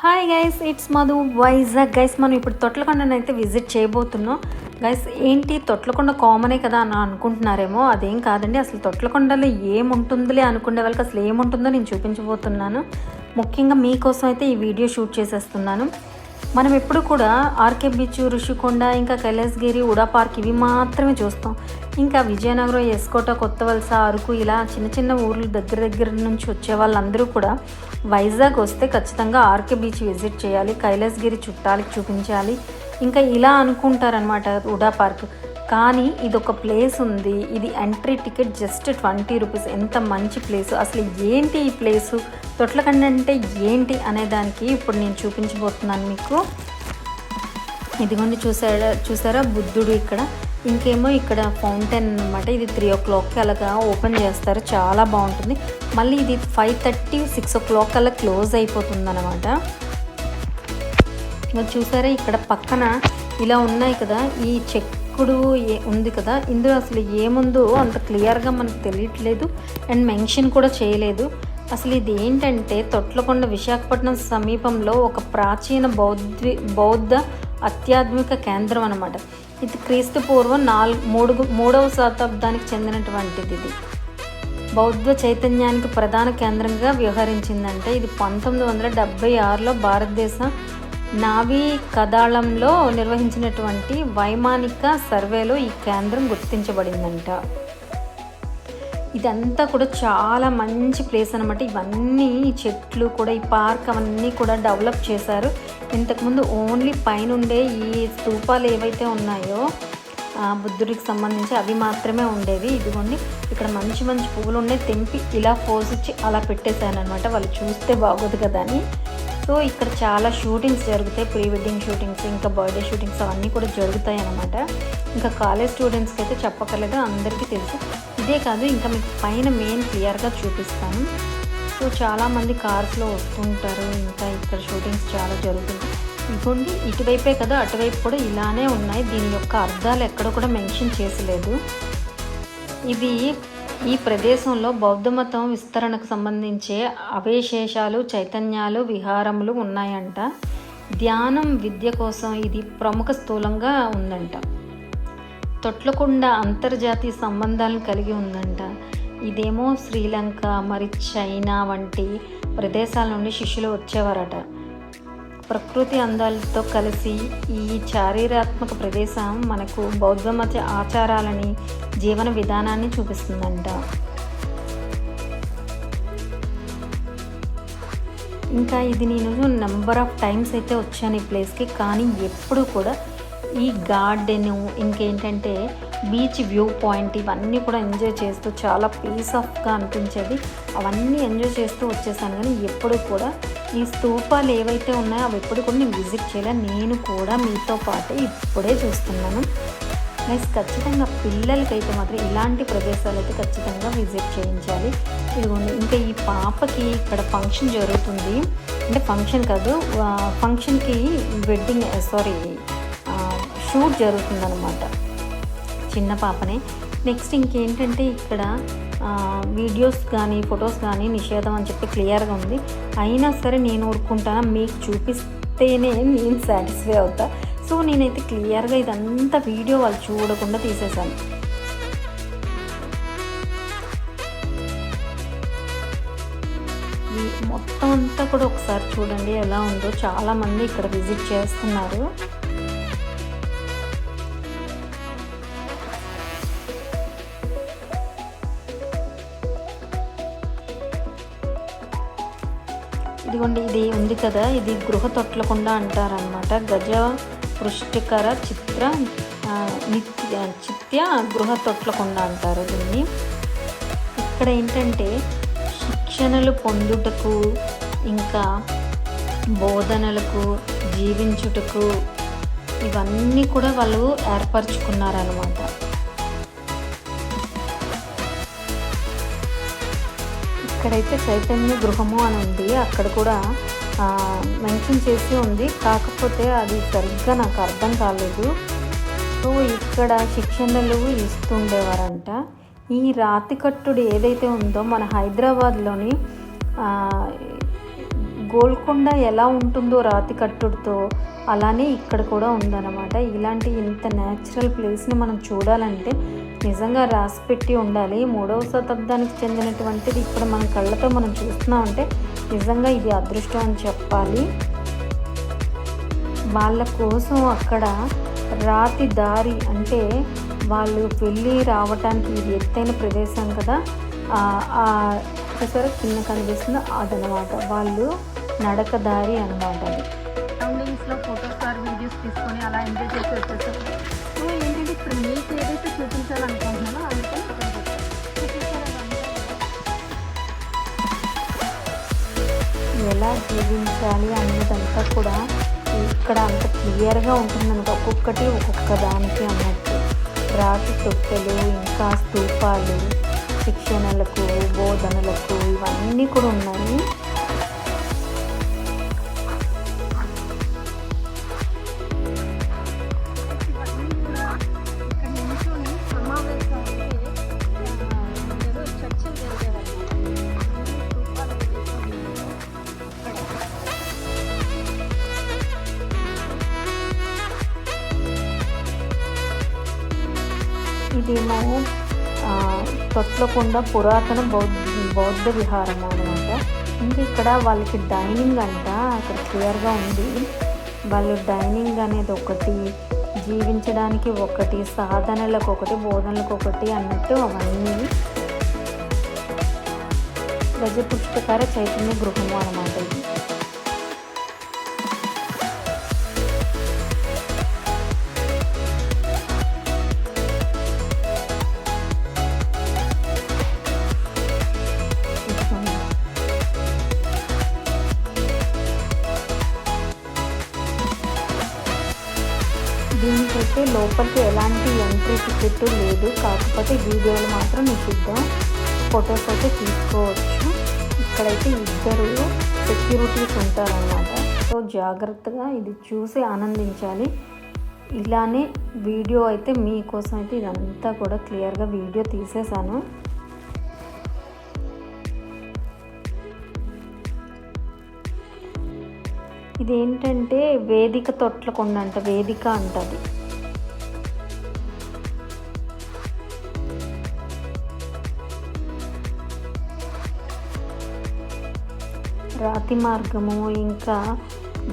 Hi guys it's Madhu Vizag guys మనం ఇప్పుడు తొట్లకొండను అయితే విజిట్ చేయబోతున్నాం. గైస్ ఏంటి? తొట్లకొండ కామనే కదా అని అనుకుంటున్నారేమో. అదేం కాదండి అసలు తొట్లకొండలో ఏముంటుందిలే అనుకునే వాళ్ళకి అసలు ఏముంటుందో నేను చూపించబోతున్నాను. ముఖ్యంగా మీకోసం అయితే ఈ వీడియో షూట్ చేసేస్తున్నాను. మనం ఎప్పుడు కూడా ఆర్కే బీచ్ ఋషికొండ ఇంకా కైలాసగిరి ఉడా పార్క్ ఇవి మాత్రమే చూస్తాం. ఇంకా విజయనగరం ఎస్కోట కొత్త వలస అరకు ఇలా చిన్న చిన్న ఊర్లు దగ్గర దగ్గర నుంచి వచ్చే వాళ్ళందరూ కూడా వైజాగ్ వస్తే ఖచ్చితంగా ఆర్కే బీచ్ విజిట్ చేయాలి కైలాసగిరి చుట్టాలకి చూపించాలి. ఇంకా ఇలా అనుకుంటారనమాట ఉడా పార్క్. కానీ ఇది ఒక ప్లేస్ ఉంది. ఇది entry ticket just twenty rupees. ఎంత మంచి ప్లేస్. అసలు ఏంటి ఈ ప్లేసు? తొట్లకండ అంటే ఏంటి అనే దానికి ఇప్పుడు నేను చూపించబోతున్నాను మీకు. ఇదిగోండి చూసారా చూసారా బుద్ధుడు ఇక్కడ. ఇంకేమో ఇక్కడ ఫౌంటైన్ అనమాట ఇది త్రీ ఓ క్లాక్కి అలాగా ఓపెన్ చేస్తారు. చాలా బాగుంటుంది. మళ్ళీ ఇది five thirty six o'clock అలా క్లోజ్ అయిపోతుంది అనమాట చూసారా ఇక్కడ పక్కన ఇలా ఉన్నాయి కదా. ఈ చెక్కుడు ఉంది కదా. ఇందులో అసలు ఏముందో అంత క్లియర్గా మనకు తెలియట్లేదు. అండ్ మెన్షన్ కూడా చేయలేదు. అసలు ఇది ఏంటంటే తొట్లకొండ విశాఖపట్నం సమీపంలో ఒక ప్రాచీన బౌద్ధ బౌద్ధ అత్యాధునిక కేంద్రం అనమాట ఇది క్రీస్తు పూర్వం నాలుగు మూడు మూడవ శతాబ్దానికి చెందినటువంటిది ఇది. బౌద్ధ చైతన్యానికి ప్రధాన కేంద్రంగా వ్యవహరించిందంటే ఇది పంతొమ్మిది వందల డెబ్బై ఆరులో భారతదేశ నావీ కదాళంలో నిర్వహించినటువంటి వైమానిక సర్వేలో ఈ కేంద్రం గుర్తించబడిందంట. ఇదంతా కూడా చాలా మంచి ప్లేస్ అనమాట ఇవన్నీ చెట్లు కూడా ఈ పార్క్ అవన్నీ కూడా డెవలప్ చేశారు. ఇంతకుముందు ఓన్లీ పైన ఉండే ఈ స్తూపాలు ఏవైతే ఉన్నాయో బుద్ధుడికి సంబంధించి అవి మాత్రమే ఉండేవి. ఇదిగోండి ఇక్కడ మంచి మంచి పువ్వులు ఉన్నాయి. తెంపి ఇలా పోసిచ్చి ఇచ్చి అలా పెట్టేశాను అనమాట వాళ్ళు చూస్తే బాగోదు కదా అని. సో ఇక్కడ చాలా షూటింగ్స్ జరుగుతాయి. ప్రీ వెడ్డింగ్ షూటింగ్స్ ఇంకా బర్త్డే షూటింగ్స్ అవన్నీ కూడా జరుగుతాయి అనమాట ఇంకా కాలేజ్ స్టూడెంట్స్కి అయితే చెప్పకర్లేదు అందరికీ తెలుసు. ఇదే కాదు ఇంకా మీకు పైన మెయిన్ క్లియర్గా చూపిస్తాను. సో చాలామంది కార్స్లో వస్తుంటారు. ఇంకా ఇక్కడ షూటింగ్స్ చాలా జరుగుతుంది ఇదిగోండి ఇటువైపే కదా అటువైపు కూడా ఇలానే ఉన్నాయి. దీని యొక్క అర్థాలు ఎక్కడ కూడా మెన్షన్ చేసలేదు. ఇది ఈ ప్రదేశంలో బౌద్ధ మతం విస్తరణకు సంబంధించే అవశేషాలు చైతన్యాలు విహారములు ఉన్నాయంట. ధ్యానం విద్య కోసం ఇది ప్రముఖ స్థూలంగా ఉందంట. తొట్లకొండ అంతర్జాతీయ సంబంధాలను కలిగి ఉందంట. ఇదేమో శ్రీలంక మరి చైనా వంటి ప్రదేశాల నుండి శిష్యులు వచ్చేవారట. ప్రకృతి అందాలతో కలిసి ఈ చారిత్రాత్మక ప్రదేశం మనకు బౌద్ధ మత ఆచారాలని జీవన విధానాన్ని చూపిస్తుందంట. ఇంకా ఇది నేను నెంబర్ ఆఫ్ టైమ్స్ అయితే వచ్చాను ఈ ప్లేస్కి కానీ ఎప్పుడు కూడా ఈ గార్డెను ఇంకేంటంటే బీచ్ వ్యూ పాయింట్ ఇవన్నీ కూడా ఎంజాయ్ చేస్తూ చాలా పీస్ ఆఫ్గా అనిపించేది. అవన్నీ ఎంజాయ్ చేస్తూ వచ్చేసాను కానీ ఎప్పుడు కూడా ఈ స్తూపాలు ఏవైతే ఉన్నాయో అవి ఎప్పుడు కూడా నేను విజిట్ చేయలే. నేను కూడా మీతో పాటు ఇప్పుడే చూస్తున్నాను. నెక్స్ట్ ఖచ్చితంగా పిల్లలకైతే మాత్రం ఇలాంటి ప్రదేశాలు అయితే ఖచ్చితంగా విజిట్ చేయించాలి. ఇదిగోండి ఇంకా ఈ పాపకి ఇక్కడ ఫంక్షన్ జరుగుతుంది. అంటే ఫంక్షన్ కాదు ఫంక్షన్కి వెడ్డింగ్ సారీ షూట్ జరుగుతుందనమాట చిన్న పాపనే. నెక్స్ట్ ఇంకేంటంటే ఇక్కడ వీడియోస్ కానీ ఫొటోస్ కానీ నిషేధం అని చెప్పి క్లియర్గా ఉంది. అయినా సరే నేను ఊరుకుంటాను? మీకు చూపిస్తేనే నేను సాటిస్ఫై అవుతా. సో నేనైతే క్లియర్గా ఇదంతా వీడియో వాళ్ళు చూడకుండా తీసేసాను మొత్తం అంతా కూడా ఒకసారి చూడండి ఎలా ఉందో. చాలామంది ఇక్కడ విజిట్ చేస్తున్నారు. ఇదిగోండి ఇది ఉంది కదా ఇది గృహ తొట్లకొండ అంటారనమాట గజ పృష్టికర చిత్ర నిత్య చిత్య గృహ తొట్లకొండ అంటారు దీన్ని. ఇక్కడ ఏంటంటే శిక్షణలు పొందుటకు ఇంకా బోధనలకు జీవించుటకు ఇవన్నీ కూడా వాళ్ళు ఏర్పరచుకున్నారనమాట ఇక్కడైతే చైతన్య గృహము అని ఉంది. అక్కడ కూడా మెన్షన్ చేసి ఉంది. కాకపోతే అది సరిగ్గా నాకు అర్థం కాలేదు. సో ఇక్కడ శిక్షణలు ఇస్తుండేవారంట. ఈ రాతి కట్టుడు ఏదైతే ఉందో మన హైదరాబాద్లోని గోల్కొండ ఎలా ఉంటుందో రాతి కట్టుడుతో అలానే ఇక్కడ కూడా ఉందన్నమాట. ఇలాంటి ఇంత న్యాచురల్ ప్లేస్ని మనం చూడాలంటే నిజంగా రాసి పెట్టి ఉండాలి. మూడవ శతాబ్దానికి చెందినటువంటిది ఇక్కడ మన కళ్ళతో మనం చూస్తున్నామంటే నిజంగా ఇది అదృష్టం అని చెప్పాలి. వాళ్ళ కోసం అక్కడ రాతి దారి అంటే వాళ్ళు వెళ్ళి రావటానికి ఇది ఎత్తైన ప్రదేశం కదా. ఒకసారి కింద కనిపిస్తుంది అదనమాట వాళ్ళు నడక దారి అనమాట అది. సరౌండింగ్స్లో ఫొటోస్ ఆర్ వీడియోస్ తీసుకొని అలా ఎంజాయ్ చేసి వచ్చేసారు సో ఏంటంటే ఇప్పుడు మీకు ఏదైతే చూపి ఎలా జీవించాలి అనేదంతా కూడా ఇక్కడ అంత క్లియర్గా ఉంటుందన్నమాట. ఒక్కొక్కటి ఒక్కొక్క దానికి అన్నట్టు. రాతి తొట్టెలు ఇంకా స్తూపాలు శిక్షణలకు బోధనలకు ఇవన్నీ కూడా ఉన్నాయి. తొట్లకొండ పురాతన బౌద్ధ బౌద్ధ విహారం అనమాట ఇంకా ఇక్కడ వాళ్ళకి డైనింగ్ అంట అక్కడ క్లియర్గా ఉంది. వాళ్ళు డైనింగ్ అనేది ఒకటి జీవించడానికి ఒకటి సాధనలకు ఒకటి బోధనలకు ఒకటి అన్నట్టు అవన్నీ గజపుష్పకర చైతన్య గృహము అనమాట ఇది. లోపలికి ఎలాంటి ఎంట్రీ టికెట్ లేదు. కాకపోతే వీడియోలు మాత్రం నిషిద్ధం. ఫొటోస్ అయితే తీసుకోవచ్చు. ఇక్కడైతే ఇద్దరు సెక్యూరిటీస్ ఉంటారన్నమాట. సో జాగ్రత్తగా ఇది చూసి ఆనందించాలి. ఇలానే వీడియో అయితే మీకోసం అయితే ఇదంతా కూడా క్లియర్గా వీడియో తీసేశాను. ఇదేంటంటే వేదిక తొట్లకొండ అంట వేదిక అంటది. రాతి మార్గము ఇంకా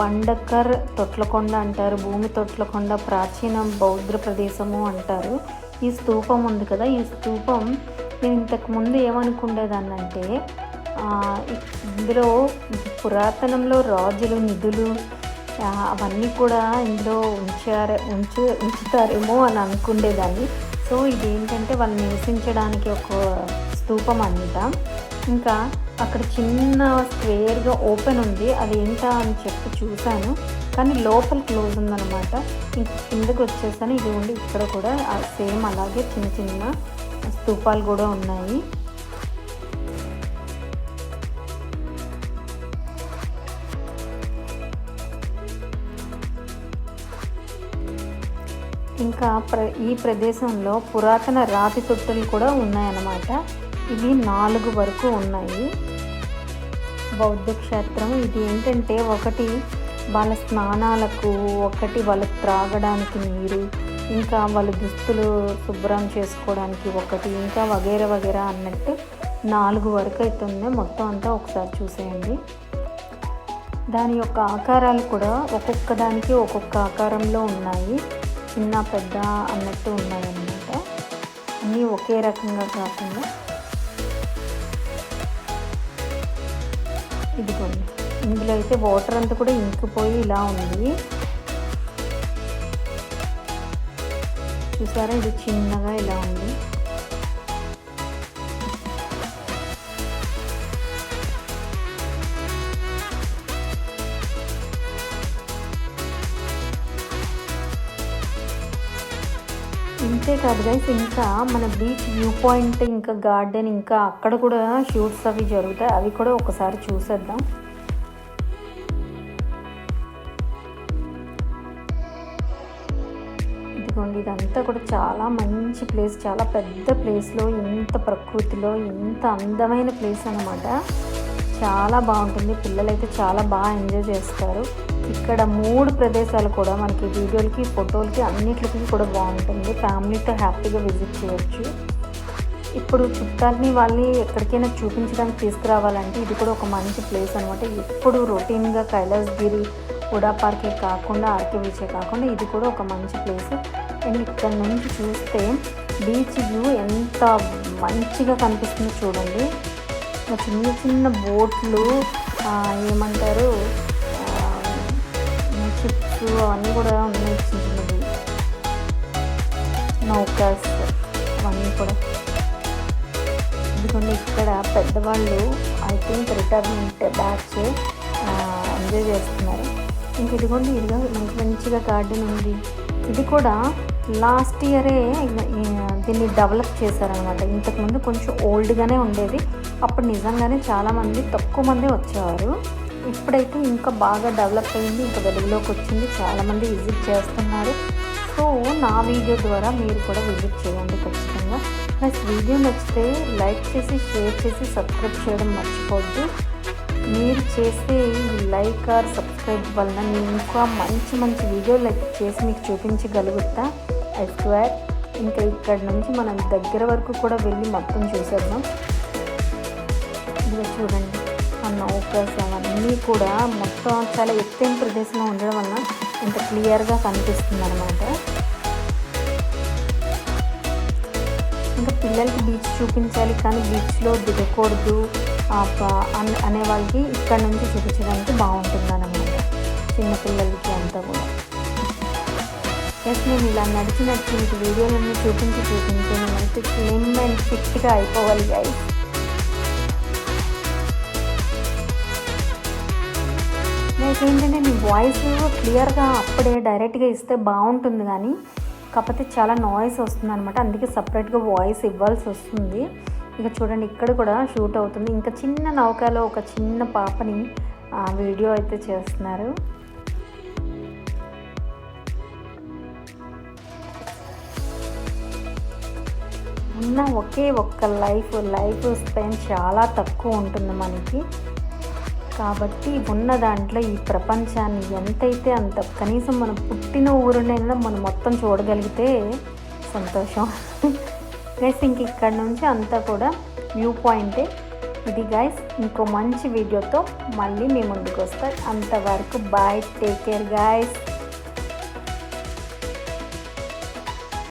బండకర్ తొట్లకొండ అంటారు భూమి తొట్లకొండ ప్రాచీన బౌద్ధ ప్రదేశము అంటారు. ఈ స్తూపం ఉంది కదా ఈ స్తూపం నేను ఇంతకు ముందు ఏమనుకుండేదాన్నంటే ఇందులో పురాతనంలో రాజులు నిధులు అవన్నీ కూడా ఇందులో ఉంచారు ఉంచు ఉంచుతారేమో అని అనుకుండేదాన్ని. సో ఇదేంటంటే వాళ్ళు నివసించడానికి ఒక స్తూపం అన్నమాట. ఇంకా అక్కడ చిన్న స్క్వేర్గా ఓపెన్ ఉంది. అది ఏంటా అని చెప్పి చూశాను. కానీ లోపల క్లోజ్ ఉందన్నమాట. ఇంక కిందకు వచ్చేసాను. ఇది ఉండి ఇక్కడ కూడా సేమ్ అలాగే చిన్న చిన్న స్తూపాలు కూడా ఉన్నాయి. ఇంకా ప్ర ఈ ప్రదేశంలో పురాతన రాతి తొట్టెలు కూడా ఉన్నాయన్నమాట. ఇవి నాలుగు వరకు ఉన్నాయి. బౌద్ధ క్షేత్రం ఇది ఏంటంటే ఒకటి వాళ్ళ స్నానాలకు ఒకటి వాళ్ళ త్రాగడానికి నీరు ఇంకా వాళ్ళ దుస్తులు శుభ్రం చేసుకోవడానికి ఒకటి ఇంకా వగేరా వగేరా అన్నట్టు నాలుగు వరకు అయితే ఉంది మొత్తం అంతా ఒకసారి చూసేయండి. దాని యొక్క ఆకారాలు కూడా ఒక్కొక్క దానికి ఒక్కొక్క ఆకారంలో ఉన్నాయి. చిన్న పెద్ద అన్నట్టు ఉన్నాయన్నమాట. అన్నీ ఒకే రకంగా కాకుండా ఇదిగోండి. ఇందులో అయితే వాటర్ అంతా కూడా ఇంకిపోయి ఇలా ఉంది. చూసారా? ఇది చిన్నగా ఇలా ఉంది. కాదు గైస్ ఇంకా మన బీచ్ వ్యూ పాయింట్ ఇంకా గార్డెన్ ఇంకా అక్కడ కూడా షూట్స్ అవి జరుగుతాయి. అవి కూడా ఒకసారి చూసేద్దాం. ఇదిగోండి ఇదంతా కూడా చాలా మంచి ప్లేస్ చాలా పెద్ద ప్లేస్లో ఇంత ప్రకృతిలో ఇంత అందమైన ప్లేస్ అన్నమాట. చాలా బాగుంటుంది. పిల్లలైతే చాలా బాగా ఎంజాయ్ చేస్తారు. ఇక్కడ మూడు ప్రదేశాలు కూడా మనకి వీడియోలకి ఫోటోలకి అన్నిటికి కూడా బాగుంటుంది. ఫ్యామిలీతో హ్యాపీగా విజిట్ చేయొచ్చు. ఇప్పుడు చుట్టాలని వాళ్ళని ఎక్కడికైనా చూపించడానికి తీసుకురావాలంటే ఇది కూడా ఒక మంచి ప్లేస్ అనమాట ఎప్పుడు రొటీన్గా కైలాసగిరి హుడా పార్కే కాకుండా ఆర్కే బీచే కాకుండా ఇది కూడా ఒక మంచి ప్లేస్ అండ్ ఇక్కడ నుంచి చూస్తే బీచ్ వ్యూ ఎంత మంచిగా కనిపిస్తుందో చూడండి. చిన్న చిన్న బోట్లు ఏమంటారు? చిప్స్ అవన్నీ కూడా ఉన్నాయి చిన్న చిన్నవి. నౌకాస్ అవన్నీ కూడా. ఇదిగోండి ఇక్కడ పెద్దవాళ్ళు I think retirement batch enjoy చేస్తున్నారు. ఇంక ఇదిగోండి ఇదిగో మంచి మంచిగా గార్డెన్ ఉంది. ఇది కూడా లాస్ట్ ఇయరే దీన్ని డెవలప్ చేశారనమాట ఇంతకుముందు కొంచెం ఓల్డ్గానే ఉండేది. అప్పుడు నిజంగానే చాలామంది తక్కువ మంది వచ్చేవారు. ఇప్పుడైతే ఇంకా బాగా డెవలప్ అయింది ఇంకా వెలుగులోకి వచ్చింది. చాలామంది విజిట్ చేస్తున్నారు. సో నా వీడియో ద్వారా మీరు కూడా విజిట్ చేయండి ఖచ్చితంగా. ప్లస్ వీడియో నచ్చితే లైక్ చేసి షేర్ చేసి సబ్స్క్రైబ్ చేయడం మర్చిపోవద్దు. మీరు చేసే ఈ లైక్ ఆర్ సబ్స్క్రైబ్ వలన నేను ఇంకా మంచి మంచి వీడియోలు చేసి మీకు చూపించగలుగుతా. ఐ ఇంకా ఇక్కడ నుంచి మనం దగ్గర వరకు కూడా వెళ్ళి మొత్తం చూసేద్దాం. ఇది చూడండి. ఆ అవన్నీ కూడా మొత్తం చాలా ఎత్తైన ప్రదేశంలో ఉండడం వలన ఇంత క్లియర్గా కనిపిస్తుంది అనమాట ఇంకా పిల్లలకి బీచ్ చూపించాలి కానీ బీచ్లో దిగకూడదు. అనే వాళ్ళకి ఇక్కడ నుంచి చూపించడానికి బాగుంటుంది అనమాట చిన్నపిల్లలకి అంతా కూడా. ఎస్ నేను ఇలా నడిచి నడిచి మీకు వీడియోలన్నీ చూపించి చూపించి నేనైతే స్లిమ్ అండ్ ఫిట్గా అయిపోవాలి గైస్ ఏంటంటే మీ వాయిస్ క్లియర్గా అప్పుడే డైరెక్ట్గా ఇస్తే బాగుంటుంది కానీ కాకపోతే చాలా నాయిస్ వస్తుంది అనమాట అందుకే సపరేట్గా వాయిస్ ఇవ్వాల్సి వస్తుంది. ఇక చూడండి ఇక్కడ కూడా షూట్ అవుతుంది. ఇంకా చిన్న నౌకలో ఒక చిన్న పాపని వీడియో అయితే చేస్తున్నారు. ఉన్న ఒకే ఒక్క లైఫ్ లైఫ్ స్పెండ్ చాలా తక్కువ ఉంటుంది మనకి. కాబట్టి ఉన్న దాంట్లో ఈ ప్రపంచాన్ని ఎంతైతే అంత కనీసం మనం పుట్టిన ఊరునైనా మనం మొత్తం చూడగలిగితే సంతోషం. గైస్ ఇంక ఇక్కడ నుంచి అంతా కూడా వ్యూ పాయింటే ఇది గైస్ ఇంకో మంచి వీడియోతో మళ్ళీ మీ ముందుకు వస్తారు అంతవరకు బాయ్ టేక్ కేర్ గాయస్